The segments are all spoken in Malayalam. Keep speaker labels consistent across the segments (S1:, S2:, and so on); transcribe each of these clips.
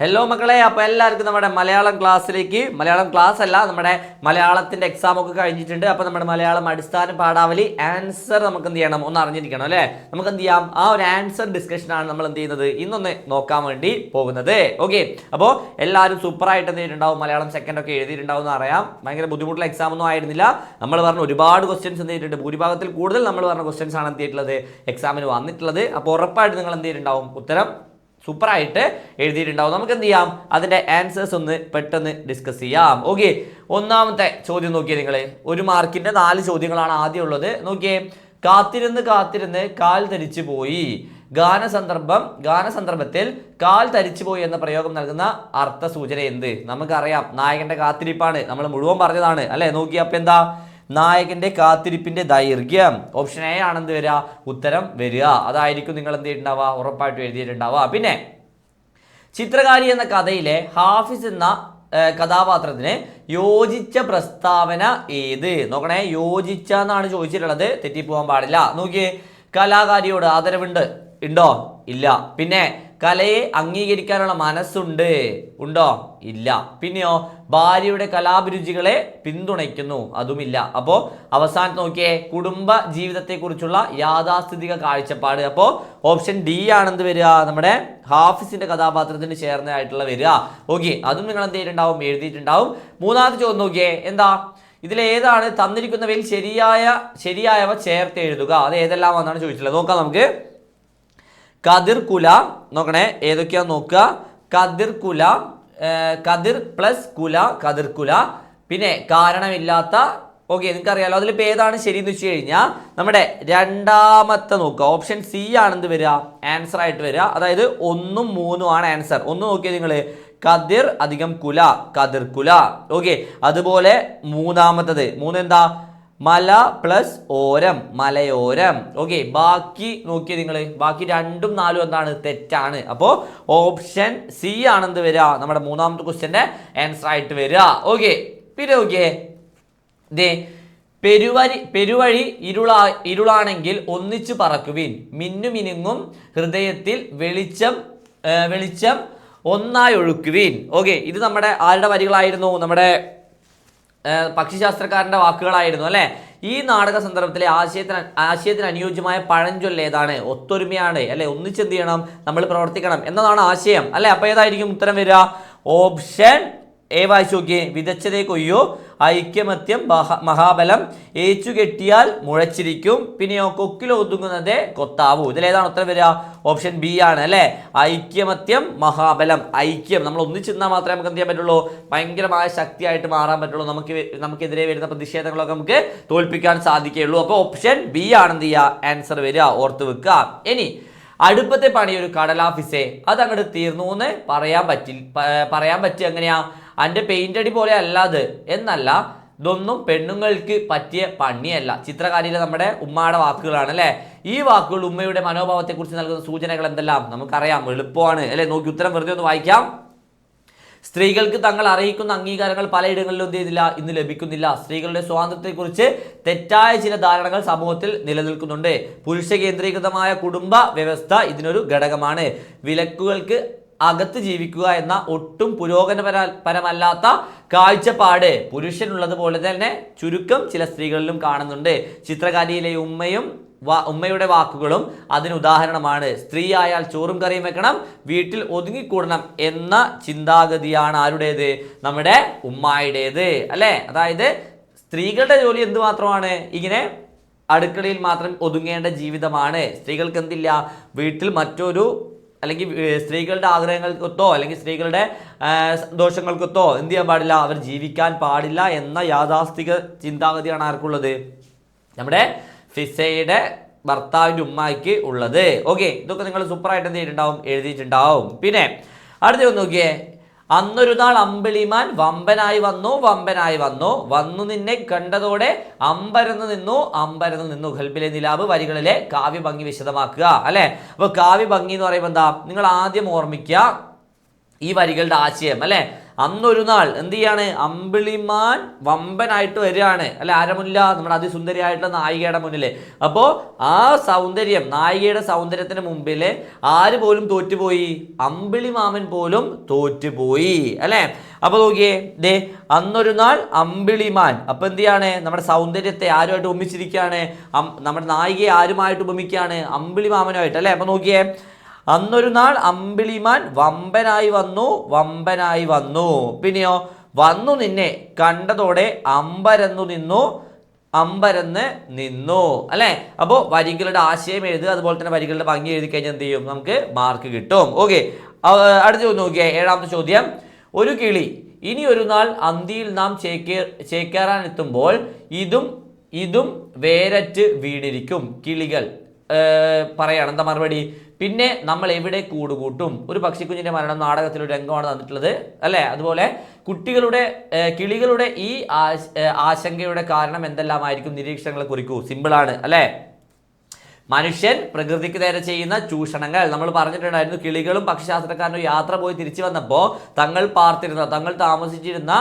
S1: ഹലോ മക്കളെ അപ്പോൾ എല്ലാവർക്കും നമ്മുടെ മലയാളം ക്ലാസ്സിലേക്ക് മലയാളം ക്ലാസ് അല്ല നമ്മുടെ മലയാളത്തിന്റെ എക്സാം ഒക്കെ കഴിഞ്ഞിട്ടുണ്ട്. അപ്പോൾ നമ്മുടെ മലയാളം അടിസ്ഥാന പാഠാവലി ആൻസർ നമുക്ക് എന്ത് ചെയ്യണം? ഒന്ന് അറിഞ്ഞിരിക്കണം അല്ലേ? നമുക്ക് എന്ത് ചെയ്യാം? ആ ഒരു ആൻസർ ഡിസ്കഷൻ ആണ് നമ്മൾ എന്ത് ചെയ്യുന്നത്? ഇന്നൊന്ന് നോക്കാൻ വേണ്ടി പോകുന്നത്. ഓക്കെ അപ്പോൾ എല്ലാവരും സൂപ്പറായിട്ട് എന്ത് ചെയ്തിട്ടുണ്ടാവും? മലയാളം സെക്കൻഡ് ഒക്കെ എഴുതിയിട്ടുണ്ടാവും എന്ന് അറിയാം. ഭയങ്കര ബുദ്ധിമുട്ടുള്ള എക്സാം ഒന്നും ആയിരുന്നില്ല. നമ്മൾ പറഞ്ഞ ഒരുപാട് ക്വസ്റ്റ്യൻസ് എന്ത് ചെയ്തിട്ടുണ്ട്? ഭൂരിഭാഗത്തിൽ കൂടുതൽ നമ്മൾ പറഞ്ഞ ക്വസ്റ്റ്യൻസ് ആണ് എന്ത് ചെയ്തിട്ടുള്ളത്? എക്സാമിന് വന്നിട്ടുള്ളത്. അപ്പോൾ ഉറപ്പായിട്ട് നിങ്ങൾ എന്ത് ചെയ്തിട്ടുണ്ടാവും? ഉത്തരം സൂപ്പറായിട്ട് എഴുതിയിട്ടുണ്ടാവും. നമുക്ക് എന്ത് ചെയ്യാം? അതിന്റെ ആൻസേഴ്സ് ഒന്ന് പെട്ടെന്ന് ഡിസ്കസ് ചെയ്യാം. ഓക്കെ ഒന്നാമത്തെ ചോദ്യം നോക്കിയേ നിങ്ങൾ ഒരു മാർക്കിന്റെ നാല് ചോദ്യങ്ങളാണ് ആദ്യം ഉള്ളത്. നോക്കിയേ. കാത്തിരുന്ന് കാത്തിരുന്ന് കാൽ ധരിച്ചു പോയി. ഗാനസന്ദർഭം ഗാനസന്ദർഭത്തിൽ കാൽ തരിച്ചു പോയി എന്ന പ്രയോഗം നൽകുന്ന അർത്ഥ സൂചന എന്ത്? നമുക്കറിയാം. നായകന്റെ കാത്തിരിപ്പാണ്. നമ്മൾ മുഴുവൻ പറഞ്ഞതാണ്. അല്ലേ? നോക്കി അപ്പം എന്താ നായകന്റെ കാത്തിരിപ്പിന്റെ ദൈർഘ്യം. ഓപ്ഷൻ എ ആണ് ആണെന്ത് വരിക ഉത്തരം വരിക. അതായിരിക്കും നിങ്ങൾ എന്ത് ചെയ്തിട്ടുണ്ടാവുക? ഉറപ്പായിട്ടും എഴുതിയിട്ടുണ്ടാവുക. പിന്നെ ചിത്രകാരി എന്ന കഥയിലെ ഹാഫിസ് എന്ന കഥാപാത്രത്തിന് യോജിച്ച പ്രസ്താവന ഏത്? നോക്കണേ യോജിച്ച എന്നാണ് ചോദിച്ചിട്ടുള്ളത്. തെറ്റിപ്പോകാൻ പാടില്ല. നോക്കിയേ കലാകാരിയോട് ആദരവുണ്ട്. ഉണ്ടോ? ഇല്ല. പിന്നെ കലയെ അംഗീകരിക്കാനുള്ള മനസ്സുണ്ട്. ഉണ്ടോ? ഇല്ല. പിന്നെയോ ഭാര്യയുടെ കലാഭിരുചികളെ പിന്തുണയ്ക്കുന്നു. അതുമില്ല. അപ്പോൾ അവസാനം നോക്കിയേ കുടുംബ ജീവിതത്തെക്കുറിച്ചുള്ള യാഥാസ്ഥിതിക കാഴ്ചപ്പാട്. അപ്പോൾ ഓപ്ഷൻ ഡി ആണെന്ത് വരിക? നമ്മുടെ ഹാഫിസിന്റെ കഥാപാത്രത്തിന് ചേർന്നതായിട്ടുള്ള വരിക. ഓക്കെ അതും നിങ്ങൾ എന്ത് ചെയ്തിട്ടുണ്ടാവും? എഴുതിയിട്ടുണ്ടാവും. മൂന്നാമത്തെ ചോദ്യം നോക്കിയേ എന്താ? ഇതിലേതാണ് തന്നിരിക്കുന്നവയിൽ ശരിയായ ശരിയായവ ചേർത്ത് എഴുതുക. അത് ഏതെല്ലാം എന്നാണ് ചോദിച്ചിട്ടുള്ളത്. നോക്കാം നമുക്ക്. കതിർ കുല നോക്കണേ ഏതൊക്കെയാ നോക്കുക? കതിർ കുല ഏർ കതിർ പ്ലസ് കുല കതിർ കുല. പിന്നെ കാരണമില്ലാത്ത ഓക്കെ നിങ്ങൾക്ക് അറിയാലോ അതിൽ ഇപ്പോൾ ഏതാണ് ശരി എന്ന് വെച്ച് കഴിഞ്ഞാൽ നമ്മുടെ രണ്ടാമത്തെ നോക്കുക. ഓപ്ഷൻ സി ആണെന്ത് വരിക? ആൻസർ ആയിട്ട് വരിക. അതായത് ഒന്നും മൂന്നും ആണ് ആൻസർ ഒന്ന് നോക്കിയത് നിങ്ങൾ കതിർ അധികം കുല കതിർ കുല. ഓക്കെ അതുപോലെ മൂന്നാമത്തത്. മൂന്ന് എന്താ മല പ്ലസ് ഓരം മലയോരം. ഓക്കെ ബാക്കി നോക്കിയേ നിങ്ങൾ ബാക്കി രണ്ടും നാലും എന്താണ്? തെറ്റാണ്. അപ്പോൾ ഓപ്ഷൻ സി ആണെന്ത് വരിക നമ്മുടെ മൂന്നാമത്തെ ക്വസ്റ്റ്യന്റെ ആൻസർ ആയിട്ട് വരിക ഓക്കെ പിന്നെ ഓക്കെ ദേ പെരുവരി പെരുവഴി ഇരുളാ ഇരുളാണെങ്കിൽ ഒന്നിച്ചു പറക്കുവിൻ. മിന്നുമിനുങ്ങും ഹൃദയത്തിൽ വെളിച്ചം വെളിച്ചം ഒന്നായി ഒഴുക്കുവിൻ. ഓക്കെ ഇത് നമ്മുടെ ആരുടെ വരികളായിരുന്നു? നമ്മുടെ ഏഹ് പക്ഷിശാസ്ത്രക്കാരന്റെ വാക്കുകളായിരുന്നു അല്ലേ? ഈ നാടക സന്ദർഭത്തിലെ ആശയത്തിന് ആശയത്തിന് അനുയോജ്യമായ പഴഞ്ചൊല്ല് ഏതാണ്? ഒത്തൊരുമയാണ് അല്ലെ? ഒന്നിച്ചെന്ത് ചെയ്യണം? നമ്മൾ പ്രവർത്തിക്കണം എന്നതാണ് ആശയം അല്ലെ? അപ്പൊ ഏതായിരിക്കും ഉത്തരം വരിക? ഓപ്ഷൻ എ വായിച്ചു വിതച്ചതേ കൊയ്യോ ഐക്യമത്യം മഹ- മഹാബലം ഏച്ചു കെട്ടിയാൽ മുഴച്ചിരിക്കും പിന്നെയോ കൊക്കിൽ ഒതുങ്ങുന്നതേ കൊത്താവൂ. ഇതിലേതാണ് ഉത്തരം വരിക? ഓപ്ഷൻ ബി ആണ് അല്ലേ? ഐക്യമത്യം മഹാബലം ഐക്യം. നമ്മൾ ഒന്നിച്ചിരുന്നാൽ മാത്രമേ നമുക്ക് എന്ത് ചെയ്യാൻ പറ്റുള്ളൂ? ഭയങ്കരമായ ശക്തിയായിട്ട് മാറാൻ പറ്റുള്ളൂ. നമുക്ക് നമുക്കെതിരെ വരുന്ന പ്രതിഷേധങ്ങളൊക്കെ നമുക്ക് തോൽപ്പിക്കാൻ സാധിക്കുകയുള്ളൂ. അപ്പോൾ ഓപ്ഷൻ ബി ആണ് എന്ത് ചെയ്യുക? ആൻസർ വരിക. ഓർത്ത് വെക്കുക. ഇനി അടുപ്പത്തെ പണി ഒരു കടലാഫീസേ. അത് അങ്ങോട്ട് തീർന്നു എന്ന് പറയാൻ പറ്റി പറയാൻ പറ്റുക എങ്ങനെയാ? അതിന്റെ പെയിന്റ് അടി പോലെ അല്ലാതെ എന്നല്ല ഇതൊന്നും പെണ്ണുങ്ങൾക്ക് പറ്റിയ പണിയല്ല. ചിത്രകാരിയിലെ നമ്മുടെ ഉമ്മയുടെ വാക്കുകളാണ് അല്ലേ? ഈ വാക്കുകൾ ഉമ്മയുടെ മനോഭാവത്തെക്കുറിച്ച് നൽകുന്ന സൂചനകൾ എന്തെല്ലാം? നമുക്കറിയാം എളുപ്പമാണ് അല്ലെ? നോക്കി ഉത്തരം വെറുതെ ഒന്ന് വായിക്കാം. സ്ത്രീകൾക്ക് തങ്ങൾ അറിയിക്കുന്ന അംഗീകാരങ്ങൾ പലയിടങ്ങളിലും എന്ത് ചെയ്തില്ല? ഇന്ന് ലഭിക്കുന്നില്ല. സ്ത്രീകളുടെ സ്വാതന്ത്ര്യത്തെക്കുറിച്ച് തെറ്റായ ചില ധാരണകൾ സമൂഹത്തിൽ നിലനിൽക്കുന്നുണ്ട്. പുരുഷ കേന്ദ്രീകൃതമായ കുടുംബ വ്യവസ്ഥ ഇതിനൊരു ഘടകമാണ്. വിലക്കുകൾക്ക് അകത്ത് ജീവിക്കുക എന്ന ഒട്ടും പുരോഗമന പരമല്ലാത്ത കാഴ്ചപ്പാട് പുരുഷനുള്ളത് പോലെ തന്നെ ചുരുക്കം ചില സ്ത്രീകളിലും കാണുന്നുണ്ട്. ചിത്രകാരിയിലെ ഉമ്മയും ഉമ്മയുടെ വാക്കുകളും അതിന് ഉദാഹരണമാണ്. സ്ത്രീ ആയാൽ ചോറും കറിയും വെക്കണം വീട്ടിൽ ഒതുങ്ങിക്കൂടണം എന്ന ചിന്താഗതിയാണ് ആരുടേത്? നമ്മുടെ ഉമ്മായുടേത്. അല്ലേ? അതായത് സ്ത്രീകളുടെ ജോലി എന്ത് മാത്രമാണ്? ഇങ്ങനെ അടുക്കളയിൽ മാത്രം ഒതുങ്ങേണ്ട ജീവിതമാണ്. സ്ത്രീകൾക്ക് എന്തില്ല? വീട്ടിൽ മറ്റൊരു അല്ലെങ്കിൽ സ്ത്രീകളുടെ ആഗ്രഹങ്ങൾക്കൊത്തോ അല്ലെങ്കിൽ സ്ത്രീകളുടെ ദോഷങ്ങൾക്കൊത്തോ എന്ത് ചെയ്യാൻ പാടില്ല? അവർ ജീവിക്കാൻ പാടില്ല എന്ന യാഥാസ്ഥിക ചിന്താഗതിയാണ് ആർക്കുള്ളത്? നമ്മുടെ ഫിസയുടെ ഭർത്താവിന്റെ ഉമ്മായിക്ക് ഉള്ളത്. ഓക്കെ ഇതൊക്കെ നിങ്ങൾ സൂപ്പറായിട്ട് എന്ത് ചെയ്തിട്ടുണ്ടാവും? എഴുതിയിട്ടുണ്ടാവും. പിന്നെ അടുത്ത നോക്കിയേ. അന്നൊരു നാൾ അമ്പിളിമാൻ വമ്പനായി വന്നു വമ്പനായി വന്നു. വന്നു നിന്നെ കണ്ടതോടെ അമ്പരന്ന് നിന്നു അമ്പരന്ന് നിന്നു. ഖൽബിലെ നിലാവ് വരികളിലെ കാവ്യ ഭംഗി വിശദമാക്കുക അല്ലെ? അപ്പൊ കാവ്യഭംഗി എന്ന് പറയുമ്പോൾ എന്താ? നിങ്ങൾ ആദ്യം ഓർമ്മിക്കുക ഈ വരികളുടെ ആശയം അല്ലെ? അന്നൊരു നാൾ എന്ത് ചെയ്യാണ്? അമ്പിളിമാൻ വമ്പനായിട്ട് വരികയാണ്. അല്ല? ആരമില്ല? നമ്മുടെ അതിസുന്ദരിയായിട്ടുള്ള നായികയുടെ മുന്നിൽ അപ്പോൾ ആ സൗന്ദര്യം നായികയുടെ സൗന്ദര്യത്തിന് മുമ്പിൽ ആര് പോലും തോറ്റുപോയി? അമ്പിളിമാമൻ പോലും തോറ്റുപോയി. അല്ലേ? അപ്പോൾ നോക്കിയേ ദേ അന്നൊരു നാൾ അമ്പിളിമാൻ. അപ്പോൾ എന്ത് ചെയ്യാണ്? നമ്മുടെ സൗന്ദര്യത്തെ ആരുമായിട്ട് ഉപമിച്ചിരിക്കുകയാണ്? നമ്മുടെ നായികയെ ആരുമായിട്ട് ഉപമിക്കുകയാണ്? അമ്പിളിമാമനുമായിട്ട്. അല്ലേ അല്ലെ? അപ്പൊ നോക്കിയേ അന്നൊരു നാൾ അമ്പിളിമാൻ വമ്പനായി വന്നു വമ്പനായി വന്നു. പിന്നെയോ വന്നു നിന്നെ കണ്ടതോടെ അമ്പരന്നു നിന്നു അമ്പരന്ന് നിന്നു. അല്ലെ? അപ്പോൾ വരികളുടെ ആശയം എഴുതുക അതുപോലെ തന്നെ വരികളുടെ ഭംഗി എഴുതി കഴിഞ്ഞാൽ എന്ത് ചെയ്യും? നമുക്ക് മാർക്ക് കിട്ടും. ഓക്കെ. അടുത്ത നോക്കിയേ ഏഴാമത്തെ ചോദ്യം. ഒരു കിളി ഇനി ഒരു നാൾ അന്തിയിൽ നാം ചേക്കേ ചേക്കേറാൻ എത്തുമ്പോൾ ഇതും ഇതും വേരറ്റ് വീണിരിക്കും. കിളികൾ പറയാണ്. എന്താ മറുപടി? പിന്നെ നമ്മൾ എവിടെ കൂടുകൂട്ടും? ഒരു പക്ഷിക്കുഞ്ഞിന്റെ മരണം നാടകത്തിലൊരു രംഗമാണ് തന്നിട്ടുള്ളത് അല്ലേ? അതുപോലെ കുട്ടികളുടെ കിളികളുടെ ഈ ആശങ്കയുടെ കാരണം എന്തെല്ലാമായിരിക്കും? നിരീക്ഷണങ്ങളെ കുറിക്കൂ. സിമ്പിളാണ് അല്ലേ? മനുഷ്യൻ പ്രകൃതിക്ക് നേരെ ചെയ്യുന്ന ചൂഷണങ്ങൾ. നമ്മൾ പറഞ്ഞിട്ടുണ്ടായിരുന്നു കിളികളും പക്ഷിശാസ്ത്രക്കാരനും യാത്ര പോയി തിരിച്ചു വന്നപ്പോൾ തങ്ങൾ പാർത്തിരുന്ന തങ്ങൾ താമസിച്ചിരുന്ന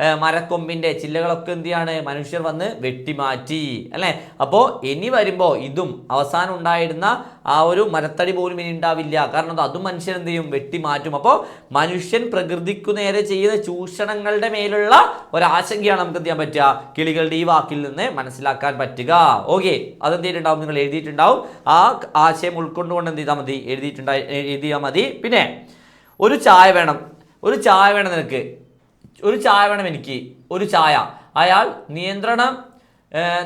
S1: ഏർ മരക്കൊമ്പിന്റെ ചില്ലകളൊക്കെ എന്ത് ചെയ്യാണ്? മനുഷ്യർ വന്ന് വെട്ടിമാറ്റി. അല്ലേ? അപ്പോൾ ഇനി വരുമ്പോൾ ഇതും അവസാനം ഉണ്ടായിരുന്ന ആ ഒരു മരത്തടി പോലും ഇനി ഉണ്ടാവില്ല. കാരണം അതും മനുഷ്യൻ എന്ത് ചെയ്യും? വെട്ടിമാറ്റും. അപ്പോൾ മനുഷ്യൻ പ്രകൃതിക്കു നേരെ ചെയ്യുന്ന ചൂഷണങ്ങളുടെ മേലുള്ള ഒരാശങ്കയാണ് നമുക്ക് എന്ത് ചെയ്യാൻ പറ്റുക? കിളികളുടെ ഈ വാക്കിൽ നിന്ന് മനസ്സിലാക്കാൻ പറ്റുക. ഓക്കെ. അതെന്ത് ചെയ്തിട്ടുണ്ടാവും? നിങ്ങൾ എഴുതിയിട്ടുണ്ടാവും. ആ ആശയം ഉൾക്കൊണ്ടുകൊണ്ട് എന്ത് ചെയ്താൽ മതി? എഴുതിയിട്ടുണ്ടായി എഴുതിയാൽ മതി. പിന്നെ ഒരു ചായ വേണം. ഒരു ചായ വേണം നിനക്ക്. ഒരു ചായ വേണം എനിക്ക്. ഒരു ചായ. അയാൾ നിയന്ത്രണം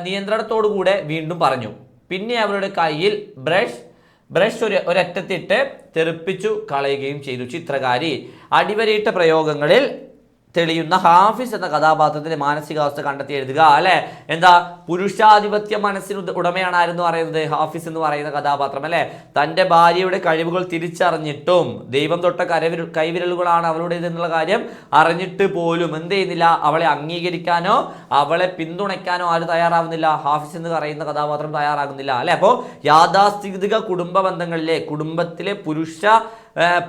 S1: നിയന്ത്രണത്തോടുകൂടെ കൂടെ വീണ്ടും പറഞ്ഞു. പിന്നെ അവരുടെ കയ്യിൽ ബ്രഷ് ബ്രഷ് ഒരു ഒരറ്റത്തിട്ട് തെറിപ്പിച്ചു കളയുകയും ചെയ്തു. ചിത്രകാരി അടിവരയിട്ട പ്രയോഗങ്ങളിൽ തെളിയുന്ന ഹാഫിസ് എന്ന കഥാപാത്രത്തിന്റെ മാനസികാവസ്ഥ കണ്ടെത്തി എഴുതുക അല്ലെ? എന്താ പുരുഷാധിപത്യ മനസ്സിന് ഉടമയാണ് ആരെന്ന് പറയുന്നത് ഹാഫിസ് എന്ന് പറയുന്ന കഥാപാത്രം അല്ലെ? തന്റെ ഭാര്യയുടെ കഴിവുകൾ തിരിച്ചറിഞ്ഞിട്ടും ദൈവം തൊട്ട കരവിരൽ കൈവിരലുകളാണ് അവളുടേത് എന്നുള്ള കാര്യം അറിഞ്ഞിട്ട് പോലും എന്ത് ചെയ്യുന്നില്ല അവളെ അംഗീകരിക്കാനോ അവളെ പിന്തുണയ്ക്കാനോ ആരും തയ്യാറാവുന്നില്ല. ഹാഫിസ് എന്ന് പറയുന്ന കഥാപാത്രം തയ്യാറാകുന്നില്ല അല്ലെ? അപ്പോൾ യാഥാസ്ഥിതിക കുടുംബ ബന്ധങ്ങളിലെ കുടുംബത്തിലെ പുരുഷ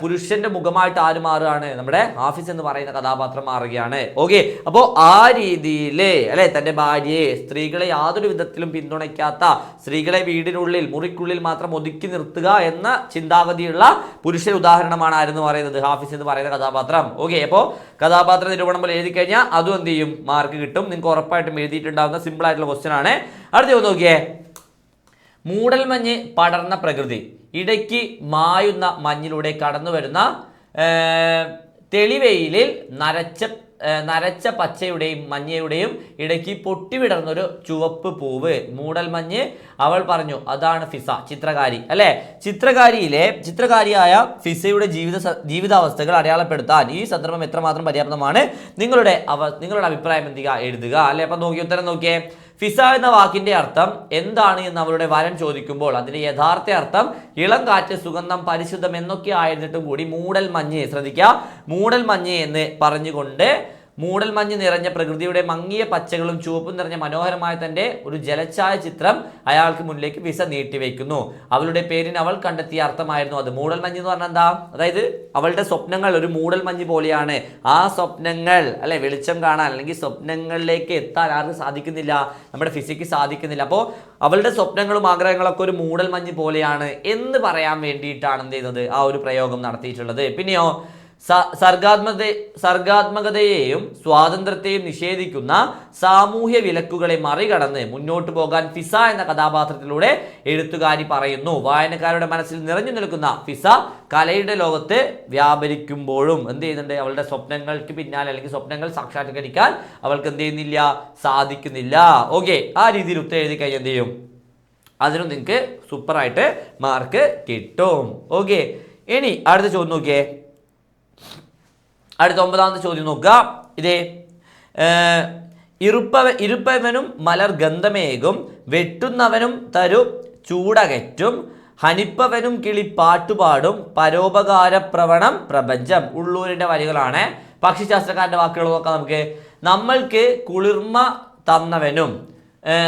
S1: പുരുഷന്റെ മുഖമായിട്ട് ആര് മാറുകയാണ്? നമ്മുടെ ഹാഫിസ് എന്ന് പറയുന്ന കഥാപാത്രം മാറുകയാണ്. ഓക്കെ അപ്പോൾ ആ രീതിയിൽ അല്ലെ തന്റെ ഭാര്യയെ സ്ത്രീകളെ യാതൊരു വിധത്തിലും പിന്തുണയ്ക്കാത്ത സ്ത്രീകളെ വീടിനുള്ളിൽ മുറിക്കുള്ളിൽ മാത്രം ഒതുക്കി നിർത്തുക എന്ന ചിന്താഗതിയുള്ള പുരുഷ ഉദാഹരണമാണ് ആരെന്ന് പറയുന്നത്? ഹാഫിസ് എന്ന് പറയുന്ന കഥാപാത്രം. ഓക്കെ അപ്പോൾ കഥാപാത്ര നിരൂപണം പോലെ എഴുതി കഴിഞ്ഞാൽ അതും എന്ത് ചെയ്യും? മാർക്ക് കിട്ടും. നിങ്ങൾക്ക് ഉറപ്പായിട്ടും എഴുതിയിട്ടുണ്ടാകുന്ന സിമ്പിൾ ആയിട്ടുള്ള ക്വസ്റ്റ്യൻ ആണ്. അടുത്ത നോക്കിയേ. മൂടൽമഞ്ഞ് പടർന്ന പ്രകൃതി. ഇടയ്ക്ക് മായുന്ന മഞ്ഞിലൂടെ കടന്നു വരുന്ന തെളിവെയിലിൽ നരച്ച നരച്ച പച്ചയുടെയും മഞ്ഞയുടെയും ഇടയ്ക്ക് പൊട്ടിവിടർന്നൊരു ചുവപ്പ് പൂവ് മൂടൽ മഞ്ഞ്. അവൾ പറഞ്ഞു അതാണ് ഫിസ ചിത്രകാരി. അല്ലെ? ചിത്രകാരിയിലെ ചിത്രകാരിയായ ഫിസയുടെ ജീവിത ജീവിതാവസ്ഥകൾ അടയാളപ്പെടുത്താൻ ഈ സന്ദർഭം എത്രമാത്രം പര്യാപ്തമാണ്? നിങ്ങളുടെ അവ നിങ്ങളുടെ അഭിപ്രായം എന്തിക? എഴുതുക. അല്ലെ? അപ്പൊ നോക്കി ഉത്തരം നോക്കിയേ. ഫിസ എന്ന വാക്കിന്റെ അർത്ഥം എന്താണ് എന്ന് അവരുടെ വരൻ ചോദിക്കുമ്പോൾ അതിന്റെ യഥാർത്ഥ അർത്ഥം ഇളം കാറ്റ് സുഗന്ധം പരിശുദ്ധം എന്നൊക്കെ ആയിരുന്നിട്ടും കൂടി മൂടൽ മഞ്ഞ്. ശ്രദ്ധിക്കുക മൂടൽ മഞ്ഞ് എന്ന് പറഞ്ഞുകൊണ്ട് മൂടൽ മഞ്ഞ് നിറഞ്ഞ പ്രകൃതിയുടെ മങ്ങിയ പച്ചകളും ചുവപ്പും നിറഞ്ഞ മനോഹരമായ തന്റെ ഒരു ജലച്ചായ ചിത്രം അയാൾക്ക് മുന്നിലേക്ക് വിസ നീട്ടിവെക്കുന്നു. അവളുടെ പേരിന് അവൾ കണ്ടെത്തിയ അർത്ഥമായിരുന്നു അത്. മൂടൽ മഞ്ഞ് എന്ന് പറഞ്ഞാൽ എന്താ? അതായത് അവളുടെ സ്വപ്നങ്ങൾ ഒരു മൂടൽ മഞ്ഞ് പോലെയാണ്. ആ സ്വപ്നങ്ങൾ അല്ലെ വെളിച്ചം കാണാൻ അല്ലെങ്കിൽ സ്വപ്നങ്ങളിലേക്ക് എത്താൻ ആർക്കും സാധിക്കുന്നില്ല. നമ്മുടെ ഫിസിക്ക് സാധിക്കുന്നില്ല. അപ്പോൾ അവളുടെ സ്വപ്നങ്ങളും ആഗ്രഹങ്ങളൊക്കെ ഒരു മൂടൽ മഞ്ഞ് പോലെയാണ് എന്ന് പറയാൻ വേണ്ടിയിട്ടാണ് എന്ത് ചെയ്യുന്നത്? ആ ഒരു പ്രയോഗം നടത്തിയിട്ടുള്ളത്. പിന്നെയോ സ- സർഗാത്മക സർഗാത്മകതയെയും സ്വാതന്ത്ര്യത്തെയും നിഷേധിക്കുന്ന സാമൂഹ്യ വിലക്കുകളെ മറികടന്ന് മുന്നോട്ടു പോകാൻ ഫിസ എന്ന കഥാപാത്രത്തിലൂടെ എഴുത്തുകാരി പറയുന്നു. വായനക്കാരുടെ മനസ്സിൽ നിറഞ്ഞു നിൽക്കുന്ന ഫിസ കലയുടെ ലോകത്ത് വ്യാപരിക്കുമ്പോഴും എന്ത് ചെയ്യുന്നുണ്ട്? അവളുടെ സ്വപ്നങ്ങൾക്ക് പിന്നാലെ അല്ലെങ്കിൽ സ്വപ്നങ്ങൾ സാക്ഷാത്കരിക്കാൻ അവൾക്ക് എന്ത് ചെയ്യുന്നില്ല? സാധിക്കുന്നില്ല. ഓക്കെ ആ രീതിയിൽ ഉത്തരം എഴുതി കഴിഞ്ഞാൽ എന്ത് ചെയ്യും? അതിനും നിങ്ങൾക്ക് സൂപ്പറായിട്ട് മാർക്ക് കിട്ടും. ഓക്കെ ഇനി അടുത്ത ചോദ്യം നോക്കിയേ. അടുത്ത ഒമ്പതാമത്തെ ചോദ്യം നോക്കുക. ഇതേ ഇരുപ്പവ ഇരുപ്പവനും മലർ ഗന്ധമേകും വെട്ടുന്നവനും തരു ചൂടകറ്റും ഹനിപ്പവനും കിളി പാട്ടുപാടും പരോപകാരപ്രവണം പ്രപഞ്ചം ഉള്ളൂരിന്റെ വരികളാണ്. പക്ഷിശാസ്ത്രക്കാരന്റെ വാക്കുകൾ നോക്കാം നമുക്ക്. നമ്മൾക്ക് കുളിർമ തന്നവനും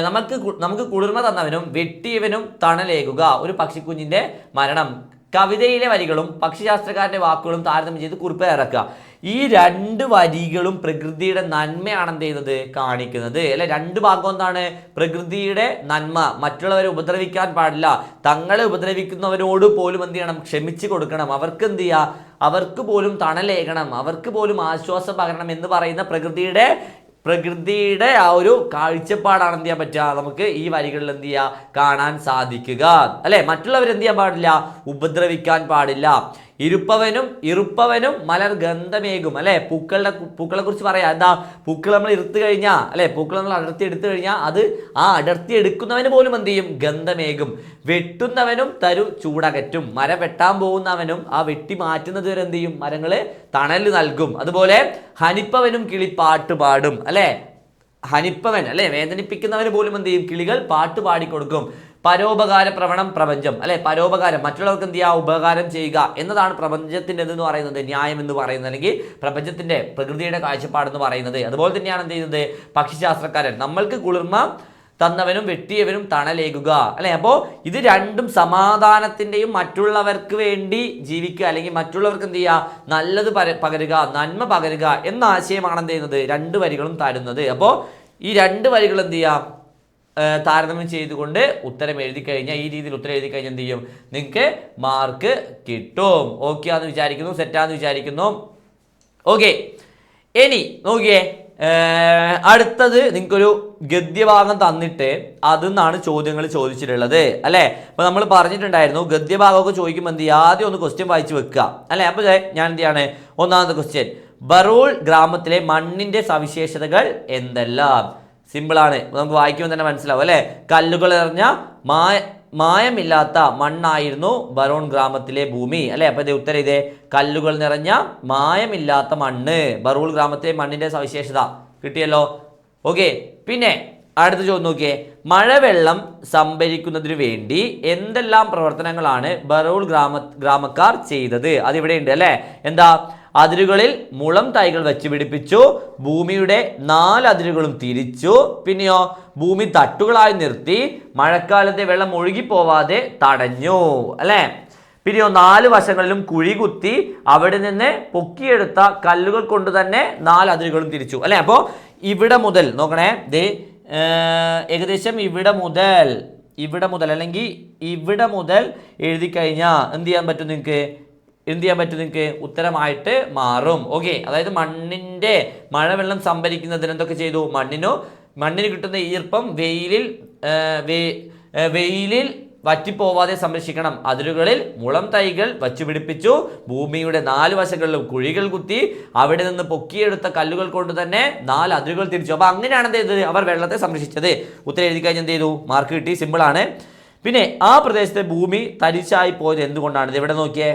S1: നമുക്ക് നമുക്ക് കുളിർമ തന്നവനും വെട്ടിയവനും തണലേകുക ഒരു പക്ഷിക്കുഞ്ഞിന്റെ മരണം. കവിതയിലെ വരികളും പക്ഷിശാസ്ത്രക്കാരന്റെ വാക്കുകളും താരതമ്യം ചെയ്ത് കുറിപ്പ് ഇറക്കുക ഈ രണ്ട് വരികളും പ്രകൃതിയുടെ നന്മയാണ് എന്ത് ചെയ്യുന്നത്? കാണിക്കുന്നത്. അല്ലെ? രണ്ട് ഭാഗം എന്താണ്? പ്രകൃതിയുടെ നന്മ. മറ്റുള്ളവരെ ഉപദ്രവിക്കാൻ പാടില്ല. തങ്ങളെ ഉപദ്രവിക്കുന്നവരോട് പോലും എന്ത് ചെയ്യണം? ക്ഷമിച്ചു കൊടുക്കണം. അവർക്ക് എന്ത് ചെയ്യുക അവർക്ക് പോലും തണലേകണം. അവർക്ക് പോലും ആശ്വാസം പകരണം എന്ന് പറയുന്ന പ്രകൃതിയുടെ പ്രകൃതിയുടെ ആ ഒരു കാഴ്ചപ്പാടാണ് എന്ത് ചെയ്യാൻ പറ്റുക? നമുക്ക് ഈ വരികളിൽ എന്ത് ചെയ്യുക കാണാൻ സാധിക്കുക. അല്ലെ? മറ്റുള്ളവർ എന്ത് ചെയ്യാൻ പാടില്ല? ഉപദ്രവിക്കാൻ പാടില്ല. ഇരുപ്പവനും ഇറുപ്പവനും മലർ ഗന്ധമേകും. അല്ലെ? പൂക്കളുടെ പൂക്കളെ കുറിച്ച് പറയാം. എന്താ? പൂക്കൾ നമ്മൾ ഇരുത്ത് കഴിഞ്ഞാൽ അല്ലെ? പൂക്കൾ നമ്മൾ അടർത്തി എടുത്തു കഴിഞ്ഞാൽ അത് ആ അടർത്തി എടുക്കുന്നവന് പോലും എന്ത് ചെയ്യും? ഗന്ധമേകും. വെട്ടുന്നവനും തരു ചൂടകറ്റും. മരം വെട്ടാൻ പോകുന്നവനും ആ വെട്ടി മാറ്റുന്നത് വരെ എന്ത് ചെയ്യും? മരങ്ങൾ തണൽ നൽകും. അതുപോലെ ഹനിപ്പവനും കിളി പാട്ട് പാടും. അല്ലെ? ഹനിപ്പവൻ അല്ലെ? വേദനിപ്പിക്കുന്നവന് പോലും എന്ത് ചെയ്യും? കിളികൾ പാട്ട് പാടിക്കൊടുക്കും. പരോപകാര പ്രവണം പ്രപഞ്ചം അല്ലെ? പരോപകാരം മറ്റുള്ളവർക്ക് എന്ത് ചെയ്യുക ഉപകാരം ചെയ്യുക എന്നതാണ് പ്രപഞ്ചത്തിന്റെ എന്ന് പറയുന്നത് ന്യായം എന്ന് പറയുന്നത് അല്ലെങ്കിൽ പ്രപഞ്ചത്തിന്റെ പ്രകൃതിയുടെ കാഴ്ചപ്പാടെന്ന് പറയുന്നത്. അതുപോലെ തന്നെയാണ് എന്ത് ചെയ്യുന്നത്? പക്ഷിശാസ്ത്രക്കാരൻ. നമ്മൾക്ക് കുളിർമ തന്നവനും വെട്ടിയവനും തണലേകുക അല്ലെ? അപ്പോൾ ഇത് രണ്ടും സമാധാനത്തിന്റെയും മറ്റുള്ളവർക്ക് വേണ്ടി ജീവിക്കുക അല്ലെങ്കിൽ മറ്റുള്ളവർക്ക് എന്ത് ചെയ്യുക? നല്ലത് പകരുക നന്മ പകരുക എന്ന ആശയമാണ് എന്ത് ചെയ്യുന്നത്? രണ്ട് വരികളും തരുന്നത്. അപ്പോൾ ഈ രണ്ട് വരികൾ എന്ത് ചെയ്യാം? ഏഹ് താരതമ്യം ചെയ്തുകൊണ്ട് ഉത്തരം എഴുതി കഴിഞ്ഞാൽ ഈ രീതിയിൽ ഉത്തരം എഴുതി കഴിഞ്ഞാൽ എന്ത് ചെയ്യും? നിങ്ങൾക്ക് മാർക്ക് കിട്ടും. ഓക്കെ ആണെന്ന് വിചാരിക്കുന്നു സെറ്റാന്ന് വിചാരിക്കുന്നു. ഓക്കെ ഇനി നോക്കിയേ അടുത്തത് നിങ്ങൾക്കൊരു ഗദ്യഭാഗം തന്നിട്ട് അതിൽ നിന്നാണ് ചോദ്യങ്ങൾ ചോദിച്ചിട്ടുള്ളത് അല്ലേ? അപ്പോൾ നമ്മൾ പറഞ്ഞിട്ടുണ്ടായിരുന്നു ഗദ്യഭാഗമൊക്കെ ചോദിക്കുമ്പോൾ എന്ത് ചെയ്യുക? ആദ്യം ഒന്ന് ക്വസ്റ്റ്യൻ വായിച്ച് വെക്കുക അല്ലേ? അപ്പോൾ ഞാൻ എന്ത് ചെയ്യാണ്? ഒന്നാമത്തെ ക്വസ്റ്റ്യൻ ബറൂൾ ഗ്രാമത്തിലെ മണ്ണിന്റെ സവിശേഷതകൾ എന്തെല്ലാം? സിമ്പിളാണ് നമുക്ക് വായിക്കുമ്പോൾ തന്നെ മനസ്സിലാവും അല്ലേ? കല്ലുകൾ നിറഞ്ഞ മായ മായമില്ലാത്ത മണ്ണായിരുന്നു ബറോൺ ഗ്രാമത്തിലെ ഭൂമി അല്ലേ? അപ്പോൾ ഇത് ഉത്തരം ഇതേ കല്ലുകൾ നിറഞ്ഞ മായമില്ലാത്ത മണ്ണ് ബറൂൾ ഗ്രാമത്തിലെ മണ്ണിന്റെ സവിശേഷത കിട്ടിയല്ലോ. ഓക്കെ പിന്നെ അടുത്ത ചോദ്യം നോക്കിയേ. മഴവെള്ളം സംഭരിക്കുന്നതിന് വേണ്ടി എന്തെല്ലാം പ്രവർത്തനങ്ങളാണ് ബറൂൾ ഗ്രാമ ഗ്രാമക്കാർ ചെയ്തത്? അതിവിടെ ഉണ്ട് അല്ലേ? എന്താ? അതിരുകളിൽ മുളം തൈകൾ വെച്ച് പിടിപ്പിച്ചു. ഭൂമിയുടെ നാല് അതിരുകളും തിരിച്ചു. പിന്നെയോ ഭൂമി തട്ടുകളായി നിർത്തി. മഴക്കാലത്തെ വെള്ളം ഒഴുകിപ്പോവാതെ തടഞ്ഞു. അല്ലേ? പിന്നെയോ നാല് വശങ്ങളിലും കുഴി കുത്തി അവിടെ നിന്ന് പൊക്കിയെടുത്ത കല്ലുകൾ കൊണ്ട് തന്നെ നാല് അതിരുകളും തിരിച്ചു. അല്ലേ? അപ്പോൾ ഇവിടെ മുതൽ നോക്കണേ ദേ ഏകദേശം ഇവിടെ മുതൽ ഇവിടെ മുതൽ അല്ലെങ്കിൽ ഇവിടെ മുതൽ എഴുതി കഴിഞ്ഞാൽ എന്ത് ചെയ്യാൻ പറ്റും നിങ്ങൾക്ക് എന്ത് ചെയ്യാൻ പറ്റും നിങ്ങൾക്ക് ഉത്തരമായിട്ട് മാറും. ഓക്കെ അതായത് മണ്ണിന്റെ മഴവെള്ളം സംഭരിക്കുന്നതിന് എന്തൊക്കെ ചെയ്തു? മണ്ണിനു മണ്ണിന് കിട്ടുന്ന ഈർപ്പം വെയിലിൽ വെയിലിൽ വറ്റിപ്പോവാതെ സംരക്ഷിക്കണം. അതിരുകളിൽ മുളം തൈകൾ വച്ചുപിടിപ്പിച്ചു. ഭൂമിയുടെ നാല് വശങ്ങളിലും കുഴികൾ കുത്തി അവിടെ നിന്ന് പൊക്കിയെടുത്ത കല്ലുകൾ കൊണ്ട് തന്നെ നാല് അതിരുകൾ തിരിച്ചു. അപ്പോൾ അങ്ങനെയാണ് എന്ത് ചെയ്തത്? അവർ വെള്ളത്തെ സംരക്ഷിച്ചത്. ഉത്തരം എഴുതി കഴിഞ്ഞ് എന്ത് ചെയ്തു? മാർക്ക് കിട്ടി. സിമ്പിളാണ് പിന്നെ ആ പ്രദേശത്തെ ഭൂമി തരിച്ചായി പോയത് എന്തുകൊണ്ടാണ്? ഇത് എവിടെ നോക്കിയേ?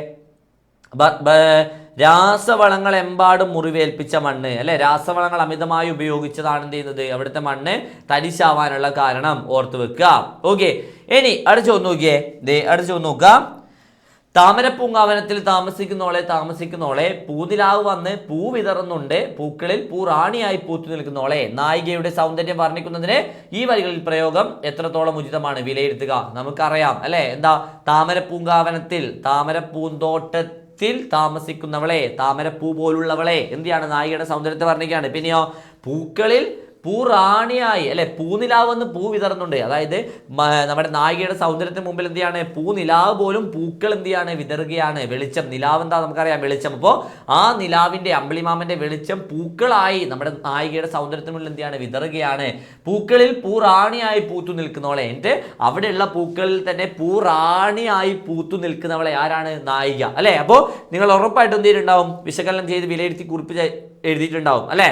S1: രാസവളങ്ങൾ എമ്പാടും മുറിവേൽപ്പിച്ച മണ്ണ്. അല്ലെ? രാസവളങ്ങൾ അമിതമായി ഉപയോഗിച്ചതാണ് എന്ത് ചെയ്യുന്നത്? അവിടുത്തെ മണ്ണ് തരിശാവാനുള്ള കാരണം ഓർത്തു വെക്കുക. ഓക്കെ. ഇനി അടിച്ചു നോക്കിയേ. ദേ അടിച്ചു നോക്കുക. നോക്കാം താമരപ്പൂങ്കാവനത്തിൽ താമസിക്കുന്നോളെ താമസിക്കുന്നോളെ പൂതിലാവ് വന്ന് പൂ വിതറുന്നുണ്ട്. പൂക്കളിൽ പൂ റാണിയായി പൂത്തു നിൽക്കുന്നോളെ നായികയുടെ സൗന്ദര്യം വർണിക്കുന്നതിന് ഈ വരികളിൽ പ്രയോഗം എത്രത്തോളം ഉചിതമാണ്? വിലയിരുത്തുക. നമുക്കറിയാം. അല്ലെ? എന്താ? താമരപ്പൂങ്കാവനത്തിൽ താമരപ്പൂന്തോട്ടത്തിൽ താമസിക്കുന്നവളെ താമരപ്പൂ പോലുള്ളവളെ എന്തിയാണ് നായികയുടെ സൗന്ദര്യത്തെ വർണിക്കുകയാണ് പിന്നെയോ പൂക്കളിൽ പൂ റാണിയായി അല്ലെ പൂനിലാവെന്ന് പൂ വിതറുന്നുണ്ട്. അതായത് നമ്മുടെ നായികയുടെ സൗന്ദര്യത്തിന് മുമ്പിൽ എന്ത് ചെയ്യാണ്? പൂനിലാവ് പോലും പൂക്കൾ എന്ത് ചെയ്യാണ്? വിതറുകയാണ്. വെളിച്ചം നിലാവ് എന്താ നമുക്കറിയാം? വെളിച്ചം. അപ്പോൾ ആ നിലാവിന്റെ അമ്പിളിമാമന്റെ വെളിച്ചം പൂക്കളായി നമ്മുടെ നായികയുടെ സൗന്ദര്യത്തിന് മുന്നിൽ എന്ത് ചെയ്യാണ്? വിതറുകയാണ്. പൂക്കളിൽ പൂ റാണിയായി പൂത്തു നിൽക്കുന്നവളെ എന്റെ അവിടെയുള്ള പൂക്കളിൽ തന്നെ പൂ റാണിയായി പൂത്തു നിൽക്കുന്നവളെ ആരാണ്? നായിക. അല്ലേ? അപ്പോൾ നിങ്ങൾ ഉറപ്പായിട്ടും എന്ത് ചെയ്തിട്ടുണ്ടാവും? വിശകലനം ചെയ്ത് വിലയിരുത്തി കുറിപ്പ് എഴുതിയിട്ടുണ്ടാവും. അല്ലെ?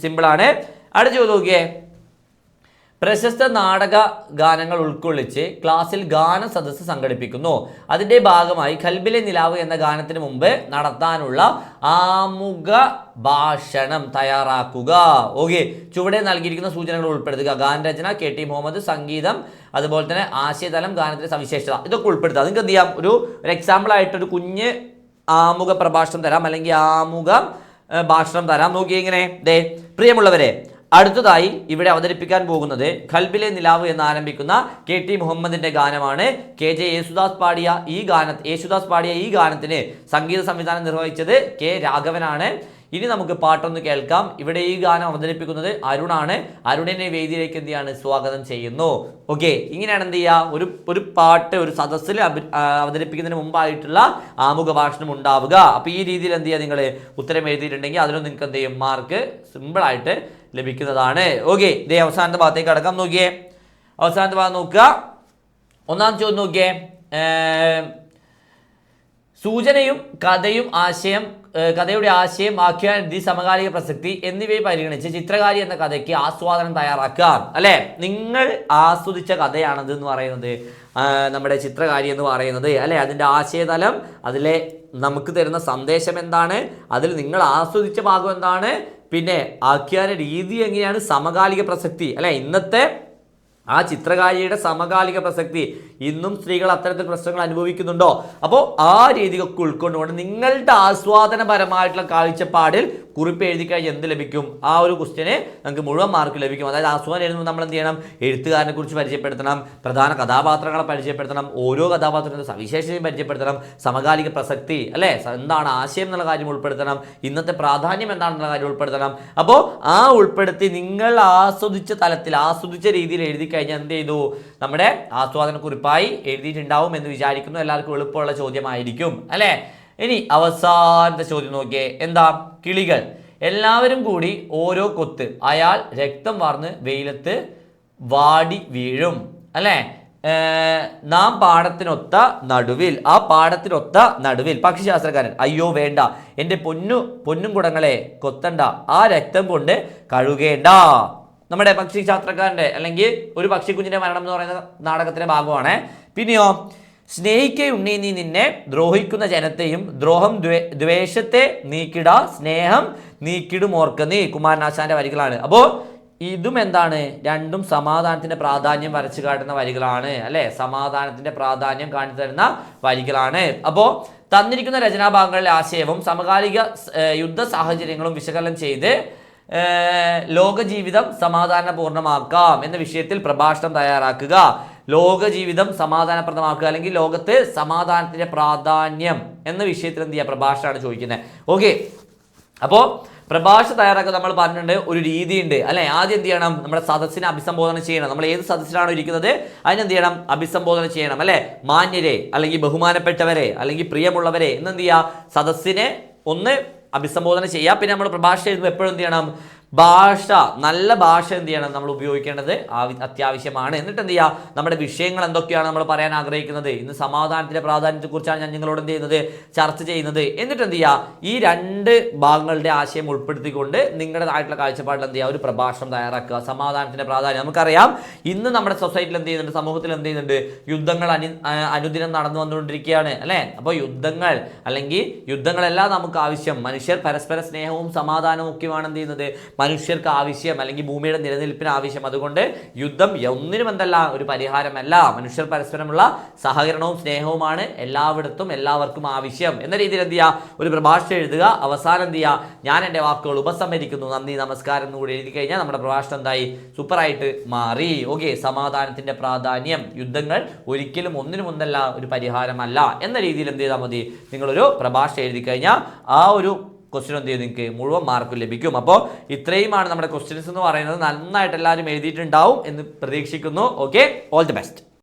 S1: സിമ്പിളാണ്. അടുത്ത ചോദ്യം നോക്കിയേ. പ്രശസ്ത നാടക ഗാനങ്ങൾ ഉൾക്കൊള്ളിച്ച് ക്ലാസ്സിൽ ഗാന സദസ്സ് സംഘടിപ്പിക്കുന്നു. അതിന്റെ ഭാഗമായി കൽബിലെ നിലാവ് എന്ന ഗാനത്തിന് മുമ്പ് നടത്താനുള്ള ആമുഖ ഭാഷണം തയ്യാറാക്കുക. ഓക്കെ ചുവടെ നൽകിയിരിക്കുന്ന സൂചനകൾ ഉൾപ്പെടുത്തുക. ഗാനരചന കെ ടി മുഹമ്മദ് സംഗീതം അതുപോലെ തന്നെ ആശയതലം ഗാനത്തിന്റെ സവിശേഷത. ഇതൊക്കെ ഉൾപ്പെടുത്തുക. നിങ്ങൾക്ക് എന്ത് ചെയ്യാം? ഒരു ഒരു ഒരു കുഞ്ഞ് ആമുഖ പ്രഭാഷണം തരാം. അല്ലെങ്കിൽ ആമുഖ ഭാഷണം തരാം. നോക്കി ഇങ്ങനെ. ദേ പ്രിയമുള്ളവരെ അടുത്തതായി ഇവിടെ അവതരിപ്പിക്കാൻ പോകുന്നത് ഖൽബിലെ നിലാവ് എന്ന് ആരംഭിക്കുന്ന കെ ടി മുഹമ്മദിന്റെ ഗാനമാണ്. കെ ജെ യേശുദാസ് പാടിയ ഈ ഗാന യേശുദാസ് പാടിയ ഈ ഗാനത്തിന് സംഗീത സംവിധാനം നിർവഹിച്ചത് കെ രാഘവനാണ്. ഇനി നമുക്ക് പാട്ടൊന്ന് കേൾക്കാം. ഇവിടെ ഈ ഗാനം അവതരിപ്പിക്കുന്നത് അരുണാണ്. അരുണിനെ വേദിയിലേക്ക് എന്ത് ചെയ്യാണ് സ്വാഗതം ചെയ്യുന്നു. ഓക്കെ ഇങ്ങനെയാണ് എന്ത് ചെയ്യുക ഒരു ഒരു പാട്ട് ഒരു സദസ്സിൽ അവതരിപ്പിക്കുന്നതിന് മുമ്പായിട്ടുള്ള ആമുഖ ഭാഷണം ഉണ്ടാവുക. അപ്പോൾ ഈ രീതിയിൽ എന്ത് ചെയ്യുക നിങ്ങൾ ഉത്തരം എഴുതിയിട്ടുണ്ടെങ്കിൽ അതിനും നിങ്ങൾക്ക് എന്ത് ചെയ്യും? മാർക്ക് സിമ്പിളായിട്ട് ലഭിക്കുന്നതാണ്. ഓക്കെ ഇതേ അവസാനത്തെ ഭാഗത്തേക്ക് അടക്കം നോക്കിയേ. അവസാനത്തെ ഭാഗം നോക്കുക. ഒന്നാം ചോദ്യം നോക്കിയേ. സൂചനയും കഥയും ആശയം കഥയുടെ ആശയം ആഖ്യാനതി സമകാലിക പ്രസക്തി എന്നിവയെ പരിഗണിച്ച് ചിത്രകാരി എന്ന കഥയ്ക്ക് ആസ്വാദനം തയ്യാറാക്കുക അല്ലെ? നിങ്ങൾ ആസ്വദിച്ച കഥയാണത് എന്ന് പറയുന്നത് നമ്മുടെ ചിത്രകാരി എന്ന് പറയുന്നത്. അല്ലെ? അതിന്റെ ആശയതലം അതിലെ നമുക്ക് തരുന്ന സന്ദേശം എന്താണ് അതിൽ നിങ്ങൾ ആസ്വദിച്ച ഭാഗം എന്താണ് പിന്നെ ആഖ്യാന രീതി എങ്ങനെയാണ് സമകാലിക പ്രസക്തി. അല്ലെ? ഇന്നത്തെ ആ ചിത്രകാരിയുടെ സമകാലിക പ്രസക്തി ഇന്നും സ്ത്രീകൾ അത്തരത്തിൽ പ്രശ്നങ്ങൾ അനുഭവിക്കുന്നുണ്ടോ? അപ്പോൾ ആ രീതിയൊക്കെ ഉൾക്കൊണ്ടുകൊണ്ട് നിങ്ങളുടെ ആസ്വാദനപരമായിട്ടുള്ള കാഴ്ചപ്പാടിൽ കുറിപ്പ് എഴുതി കഴിഞ്ഞാൽ എന്ത് ലഭിക്കും? ആ ഒരു ക്വസ്റ്റ്യന് നമുക്ക് മുഴുവൻ മാർക്ക് ലഭിക്കും. അതായത് ആസ്വാദനം എഴുതുമ്പോൾ നമ്മൾ എന്ത് ചെയ്യണം? എഴുത്തുകാരനെ കുറിച്ച് പരിചയപ്പെടുത്തണം പ്രധാന കഥാപാത്രങ്ങളെ പരിചയപ്പെടുത്തണം ഓരോ കഥാപാത്രത്തിന്റെ സവിശേഷതയും പരിചയപ്പെടുത്തണം സമകാലിക പ്രസക്തി അല്ലേ? എന്താണ് ആശയം എന്നുള്ള കാര്യം ഉൾപ്പെടുത്തണം ഇന്നത്തെ പ്രാധാന്യം എന്താണെന്നുള്ള കാര്യം ഉൾപ്പെടുത്തണം. അപ്പോൾ ആ ഉൾപ്പെടുത്തി നിങ്ങൾ ആസ്വദിച്ച തലത്തിൽ ആസ്വദിച്ച രീതിയിൽ എഴുതി കഴിഞ്ഞാൽ എന്ത് ചെയ്തു? നമ്മുടെ ആസ്വാദന കുറിപ്പായി എഴുതിയിട്ടുണ്ടാവും എന്ന് വിചാരിക്കുന്നു. എല്ലാവർക്കും എളുപ്പമുള്ള ചോദ്യമായിരിക്കും അല്ലേ? ഇനി അവസാനത്തെ ചോദ്യം നോക്കിയേ. എന്താ? കിളികൾ. എല്ലാവരും കൂടി ഓരോ കൊത്ത് അയാൾ രക്തം വാർന്ന് വെയിലത്ത് വാടി വീഴും അല്ലേ? നാം പാടത്തിനൊത്ത നടുവിൽ ആ പാടത്തിനൊത്ത നടുവിൽ. പക്ഷിശാസ്ത്രക്കാരൻ അയ്യോ വേണ്ട. എന്റെ പൊന്നു പൊന്നും കുടങ്ങളെ കൊത്തണ്ട. ആ രക്തം കൊണ്ട് കഴുകേണ്ട. നമ്മുടെ പക്ഷി ശാസ്ത്രക്കാരന്റെ അല്ലെങ്കിൽ ഒരു പക്ഷിക്കുഞ്ഞിന്റെ മരണം എന്ന് പറയുന്ന നാടകത്തിന്റെ ഭാഗമാണ്. പിന്നെയോ സ്നേഹിക്കയുണ്ണി നീ നിന്നെ ദ്രോഹിക്കുന്ന ജനത്തെയും ദ്രോഹം ദ്വേഷത്തെ നീക്കിട സ്നേഹം നീക്കിടുമോർക്ക നീ കുമാരനാശാന്റെ വരികളാണ്. അപ്പോൾ ഇതും എന്താണ്? രണ്ടും സമാധാനത്തിന്റെ പ്രാധാന്യം വരച്ചു കാട്ടുന്ന വരികളാണ് അല്ലെ? സമാധാനത്തിന്റെ പ്രാധാന്യം കാണിച്ചു തരുന്ന വരികളാണ്. അപ്പോൾ തന്നിരിക്കുന്ന രചനാഭാഗങ്ങളിലെ ആശയവും സമകാലിക യുദ്ധ സാഹചര്യങ്ങളും വിശകലനം ചെയ്ത് ലോകജീവിതം സമാധാനപൂർണമാക്കാം എന്ന വിഷയത്തിൽ പ്രഭാഷണം തയ്യാറാക്കുക. ലോകജീവിതം സമാധാനപ്രദമാക്കുക അല്ലെങ്കിൽ ലോകത്ത് സമാധാനത്തിന്റെ പ്രാധാന്യം എന്ന വിഷയത്തിൽ എന്ത് ചെയ്യുക പ്രഭാഷണമാണ് ചോദിക്കുന്നത് ഓക്കെ. അപ്പോൾ പ്രഭാഷണം തയ്യാറാക്കുക നമ്മൾ പറഞ്ഞിട്ടുണ്ട് ഒരു രീതിയുണ്ട്. അല്ലെ? ആദ്യം എന്ത് ചെയ്യണം? നമ്മുടെ സദസ്സിനെ അഭിസംബോധന ചെയ്യണം. നമ്മൾ ഏത് സദസ്സിലാണോ ഇരിക്കുന്നത്? അതിനെന്ത് ചെയ്യണം? അഭിസംബോധന ചെയ്യണം. അല്ലെ? മാന്യരെ അല്ലെങ്കിൽ ബഹുമാനപ്പെട്ടവരെ അല്ലെങ്കിൽ പ്രിയമുള്ളവരെ എന്നെന്ത് ചെയ്യുക സദസ്സിനെ ഒന്ന് അഭിസംബോധന ചെയ്യുക പിന്നെ നമ്മൾ പ്രഭാഷണം എഴുതുമ്പോൾ എപ്പോഴും എന്ത് ചെയ്യണം? ഭാഷ നല്ല ഭാഷ എന്ത് ചെയ്യണം നമ്മൾ ഉപയോഗിക്കേണ്ടത് അത്യാവശ്യമാണ്. എന്നിട്ട് എന്ത് ചെയ്യുക നമ്മുടെ വിഷയങ്ങൾ എന്തൊക്കെയാണ് നമ്മൾ പറയാൻ ആഗ്രഹിക്കുന്നത്? ഇന്ന് സമാധാനത്തിന്റെ പ്രാധാന്യത്തെക്കുറിച്ചാണ് ഞാൻ നിങ്ങളോട് എന്ത് ചെയ്യുന്നത്? ചർച്ച ചെയ്യുന്നത്. എന്നിട്ട് എന്ത് ചെയ്യുക ഈ രണ്ട് ഭാഗങ്ങളുടെ ആശയം ഉൾപ്പെടുത്തിക്കൊണ്ട് നിങ്ങളുടേതായിട്ടുള്ള കാഴ്ചപ്പാടിൽ എന്ത് ചെയ്യുക ഒരു പ്രഭാഷണം തയ്യാറാക്കുക. സമാധാനത്തിന്റെ പ്രാധാന്യം. നമുക്കറിയാം ഇന്ന് നമ്മുടെ സൊസൈറ്റിയിൽ എന്ത് ചെയ്യുന്നുണ്ട്? സമൂഹത്തിൽ എന്ത് ചെയ്യുന്നുണ്ട്? യുദ്ധങ്ങൾ അനു അനുദിനം നടന്നു വന്നുകൊണ്ടിരിക്കുകയാണ് അല്ലേ? അപ്പോൾ യുദ്ധങ്ങൾ അല്ലെങ്കിൽ യുദ്ധങ്ങളെല്ലാം നമുക്ക് ആവശ്യം. മനുഷ്യർ പരസ്പര സ്നേഹവും സമാധാനവും ഒക്കെയാണ് എന്ത് ചെയ്യുന്നത്? മനുഷ്യർക്ക് ആവശ്യം അല്ലെങ്കിൽ ഭൂമിയുടെ നിലനിൽപ്പിന് ആവശ്യം. അതുകൊണ്ട് യുദ്ധം ഒന്നിനും എന്തല്ല ഒരു പരിഹാരമല്ല. മനുഷ്യർ പരസ്പരമുള്ള സഹകരണവും സ്നേഹവുമാണ് എല്ലായിടത്തും എല്ലാവർക്കും ആവശ്യം. എന്ന രീതിയിൽ എന്ത് ചെയ്യുക ഒരു പ്രഭാഷണം എഴുതുക. അവസാനം എന്ത് ചെയ്യുക ഞാൻ എന്റെ വാക്കുകൾ ഉപസംഹരിക്കുന്നു. നന്ദി നമസ്കാരം എന്ന് കൂടി എഴുതി കഴിഞ്ഞാൽ നമ്മുടെ പ്രഭാഷണം എന്തായി? സൂപ്പറായിട്ട് മാറി. ഓക്കെ സമാധാനത്തിന്റെ പ്രാധാന്യം. യുദ്ധങ്ങൾ ഒരിക്കലും ഒന്നിനും ഒന്നല്ല ഒരു പരിഹാരമല്ല. എന്ന രീതിയിൽ എന്ത് ചെയ്താൽ മതി? നിങ്ങളൊരു പ്രഭാഷണം എഴുതി കഴിഞ്ഞാൽ ആ ഒരു ക്വസ്റ്റ്യൻ എന്ത് ചെയ്യും? നിങ്ങൾക്ക് മുഴുവൻ മാർക്ക് ലഭിക്കും. അപ്പോൾ ഇത്രയുമാണ് നമ്മുടെ ക്വസ്റ്റ്യൻസ് എന്ന് പറയുന്നത്. നന്നായിട്ട് എല്ലാവരും എഴുതിയിട്ടുണ്ടാവും എന്ന് പ്രതീക്ഷിക്കുന്നു. Okay all the best